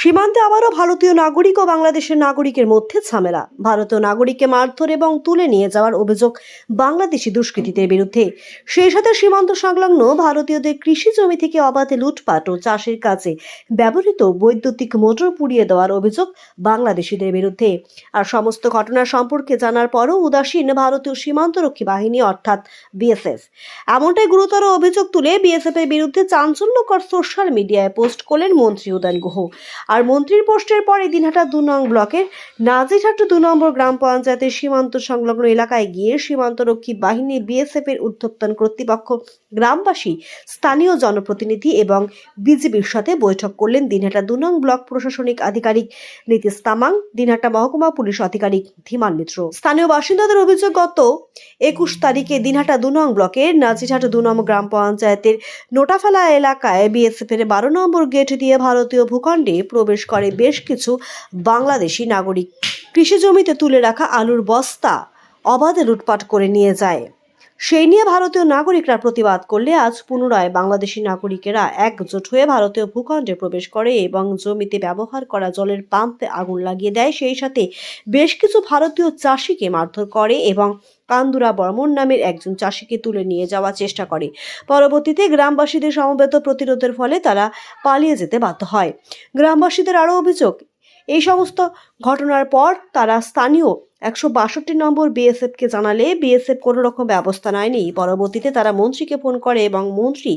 সীমান্তে আবারও ভারতীয় নাগরিক ও বাংলাদেশের নাগরিকের মধ্যে ঝামেলা। ভারতীয় নাগরিককে মারধর এবং তুলে নিয়ে যাওয়ার অভিযোগ বাংলাদেশি দুষ্কৃতীদের বিরুদ্ধে। সেই সাথে সীমান্ত সংলগ্ন ভারতীয়দের কৃষি জমি থেকে অবাধে লুটপাট ও চাষের কাজে ব্যবহৃত বৈদ্যুতিক মোটর পুড়িয়ে দেওয়ার অভিযোগ বাংলাদেশিদের বিরুদ্ধে। আর সমস্ত ঘটনা সম্পর্কে জানার পরও উদাসীন ভারতীয় সীমান্তরক্ষী বাহিনী অর্থাৎ বিএসএফ। এমনটাই গুরুতর অভিযোগ তুলে বিএসএফ এর বিরুদ্ধে চাঞ্চল্যকর সোশ্যাল মিডিয়ায় পোস্ট করলেন মন্ত্রী উদয়ন গুহ। আর মন্ত্রীর পোস্টের পরে দিনহাটা দু নং ব্লকের নাজিরহাট দু নম্বর গ্রাম পঞ্চায়েতের সীমান্ত সংলগ্ন এলাকায় গিয়ে সীমান্তরক্ষী বাহিনী বিএসএফ এর উদ্ধত্তন কর্তৃপক্ষ গ্রামবাসী, স্থানীয় জনপ্রতিনিধি এবং বিজেপির সাথে বৈঠক করলেন দিনহাটা দু নং ব্লক প্রশাসনিক আধিকারিক নীতিশ তামাং, দিনহাটা মহকুমা পুলিশ আধিকারিক ধীমান মিত্র। স্থানীয় বাসিন্দাদের অভিযোগ গত একুশ তারিখে দিনহাটা দু নং ব্লকের নাজিরহাট দু নম্বর গ্রাম পঞ্চায়েতের নোটাফেলা এলাকায় বিএসএফ এর বারো নম্বর গেট দিয়ে ভারতীয় ভূখণ্ডে প্রবেশ করে বেশ কিছু বাংলাদেশি নাগরিক। কৃষি জমিতে তুলে রাখা আলুর বস্তা অবাধে লুটপাট করে নিয়ে যায়। সেই নিয়ে ভারতীয় নাগরিকরা প্রতিবাদ করলে আজ পুনরায় বাংলাদেশি নাগরিকেরা একজোট হয়ে ভারতীয় ভূখণ্ডে প্রবেশ করে এবং জমিতে ব্যবহার করা জলের পাম্পে আগুন লাগিয়ে দেয়। সেই সাথে বেশ কিছু ভারতীয় চাষিকে মারধর করে এবং কান্দুরা বর্মন নামের একজন চাষিকে তুলে নিয়ে যাওয়ার চেষ্টা করে। পরবর্তীতে গ্রামবাসীদের সমবেত প্রতিরোধের ফলে তারা পালিয়ে যেতে বাধ্য হয়। গ্রামবাসীদের আরও অভিযোগ এই সমস্ত ঘটনার পর তারা স্থানীয় একশো বাষট্টি নম্বর বিএসএফকে জানালে বিএসএফ কোনো রকম ব্যবস্থা নেয়নি। পরবর্তীতে তারা মন্ত্রীকে ফোন করে এবং মন্ত্রী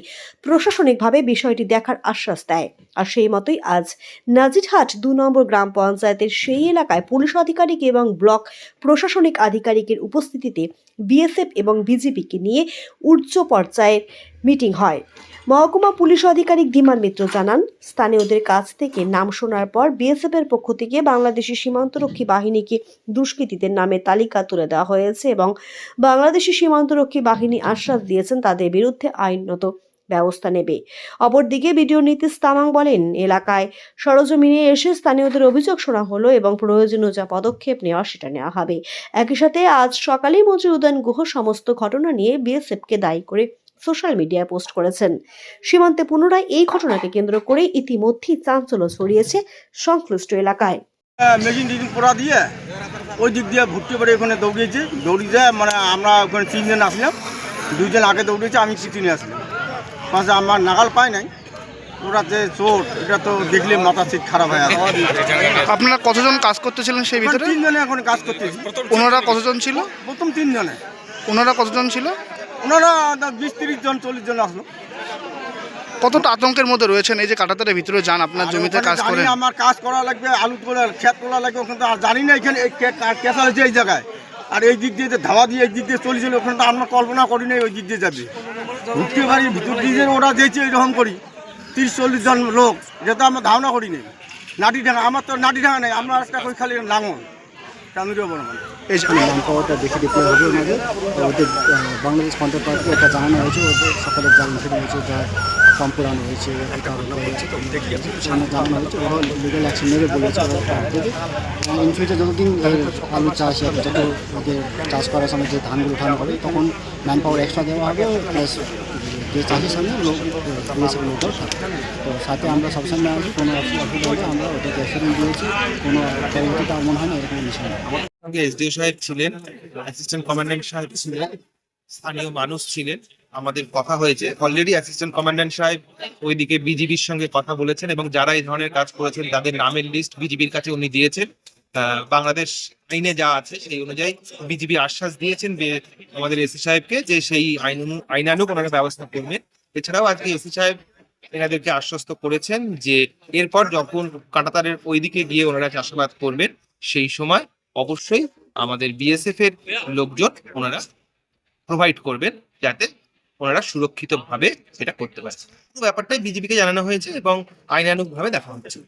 প্রশাসনিকভাবে বিষয়টি দেখার আশ্বাস দেয়। আর সেই মতোই আজ নাজিরহাট দু নম্বর গ্রাম পঞ্চায়েতের সেই এলাকায় পুলিশ আধিকারিক এবং ব্লক প্রশাসনিক আধিকারিকের উপস্থিতিতে বিএসএফ এবং বিজেপিকে নিয়ে উচ্চ পর্যায়ের মিটিং হয়। মহকুমা পুলিশ আধিকারিক ধীমান মিত্র জানান, স্থানীয়দের কাছ থেকে নাম শোনার পর বিএসএফ এর পক্ষ থেকে বাংলাদেশি সীমান্তরক্ষী বাহিনীকে দুষ্কৃতীদের নামে তালিকা তুলে দেওয়া হয়েছে এবং বাংলাদেশি সীমান্তরক্ষী বাহিনী আশ্বাস দিয়েছেন তাদের বিরুদ্ধে আইনত ব্যবস্থা নেবে। অপরদিকে বিডিও নীতিশ তামাং বলেন, এলাকায় সরজমিনে এসে স্থানীয়দের অভিযোগ শোনা হলো এবং প্রয়োজনীয় যা পদক্ষেপ নেওয়া সেটা নেওয়া হবে। একই সাথে আজ সকালেই মন্ত্রী উদয়ন গুহ সমস্ত ঘটনা নিয়ে বিএসএফকে দায়ী করে সোশ্যাল মিডিয়ায় পোস্ট করেছেন। সীমান্তে পুনরায় এই ঘটনাকে কেন্দ্র করে ইতিমধ্যেই চাঞ্চল্য ছড়িয়েছে সংশ্লিষ্ট এলাকায়। মেশিন টেশিন পোড়া দিয়ে ওই দিক দিয়ে ভর্তি করে ওখানে দৌড়িয়েছে। দৌড়িয়ে মানে আমরা ওখানে তিনজন আসলাম। দুইজন আগে দৌড়িয়েছে আমি পিছনে আসলাম। পাশে আমার নাগাল পাই নাই। ওরা যে চোট এটা তো দেখলে মাথা সিট খারাপ হয়ে আপনারা কতজন কাজ করতেছিলেন সেই ভিতরে? তিনজনে এখন কাজ করতেছি। ওনারা কতজন ছিল? প্রথম তিনজনে। ওনারা কতজন ছিল? ওনারা বিশ তিরিশ জন চল্লিশ জন আসলো। কতটা আতঙ্কের মধ্যে রয়েছেন? এই যে কাটাতারের ভিতরে যান আপনার জমিতে কাজ করেন। আমার কাজ করা লাগবে আলু তোলা ক্ষেত তোলা লাগবে ওখানে তো আর জানি না এখানে এই কে- কা- কেসা হয়েছে এই জায়গায়। আর এই দিক দিয়ে যে ধাওয়া দিয়ে এই দিক দিয়ে চলেছিল ওখানে তো আমরা কল্পনা করি নাই ওই দিক দিয়ে যাবে। ঢুকতে পারি ভিতর দিয়ে ওরা দিয়েছে এরকম করি। তিরিশ চল্লিশ জন লোক যেটা আমরা ধারণা করি নাই। নাটি ডাঙা আমার তো নাটি ডাঙা নেই আমরা একটা খালি লাঙল এই ম্যান পাওয়ারটা বেশি ডিপ্লয় হবে ওনাদের ওদের বাংলাদেশ কাউন্টার পার্টকে একটা জানানো হয়েছে, ওদের সকালে ইনসিডেন্ট হয়েছে, যা ফর্ম পুরানো হয়েছে জানানো হয়েছে ওরা লিগাল অ্যাকশন নেবে বলেছে ইন ফিউচার যতদিন আলু চাষ যত ওদের চাষ করার সময় যে ধানগুলো উঠানো হবে, তখন ম্যান পাওয়ার এক্সট্রা দেওয়া হবে প্লাস যে চাষের সামনে লোক বিএসএফ লোকও থাকবে তো সাথে আমরা সবসময় আছি কোনো অসুবিধা হলে আমরা ওদেরকে অ্যাসুরেন্স দিয়েছি, কোনো পরবর্তীতে আমার মনে হয় না, এরকম বিষয় না। সঙ্গে এসডিও সাহেব ছিলেন অ্যাসিস্ট্যান্ট কমান্ড্যান্ট সাহেব ছিলেন, স্থানীয় মানুষ ছিলেন, আমাদের কথা হয়েছে। অলরেডি অ্যাসিস্ট্যান্ট কমান্ড্যান্ট সাহেব ওইদিকে বিজিবির সঙ্গে কথা বলেছেন এবং যারা এই ধরনের কাজ করেছেন, তাদের নামের লিস্ট বিজিবির কাছে উনি দিয়েছেন। বাংলাদেশ আইনে যা আছে সেই অনুযায়ী বিজিবি আশ্বাস দিয়েছেন আমাদের এসি সাহেবকে যে সেই আইন আইনানুগ ওনারা ব্যবস্থা করবেন। এছাড়াও আজকে এসি সাহেব এনাদেরকে আশ্বস্ত করেছেন যে এরপর যখন কাঁটাতারের ওইদিকে গিয়ে ওনারা চাষাবাদ করবেন, সেই সময় অবশ্যই আমাদের বিএসএফ এর লোকজন ওনারা প্রোভাইড করবেন যাতে ওনারা সুরক্ষিতভাবে সেটা করতে পারে। পুরো ব্যাপারটাই বিজেপিকে জানানো হয়েছে এবং আইনানুগ ভাবে দেখা হচ্ছে।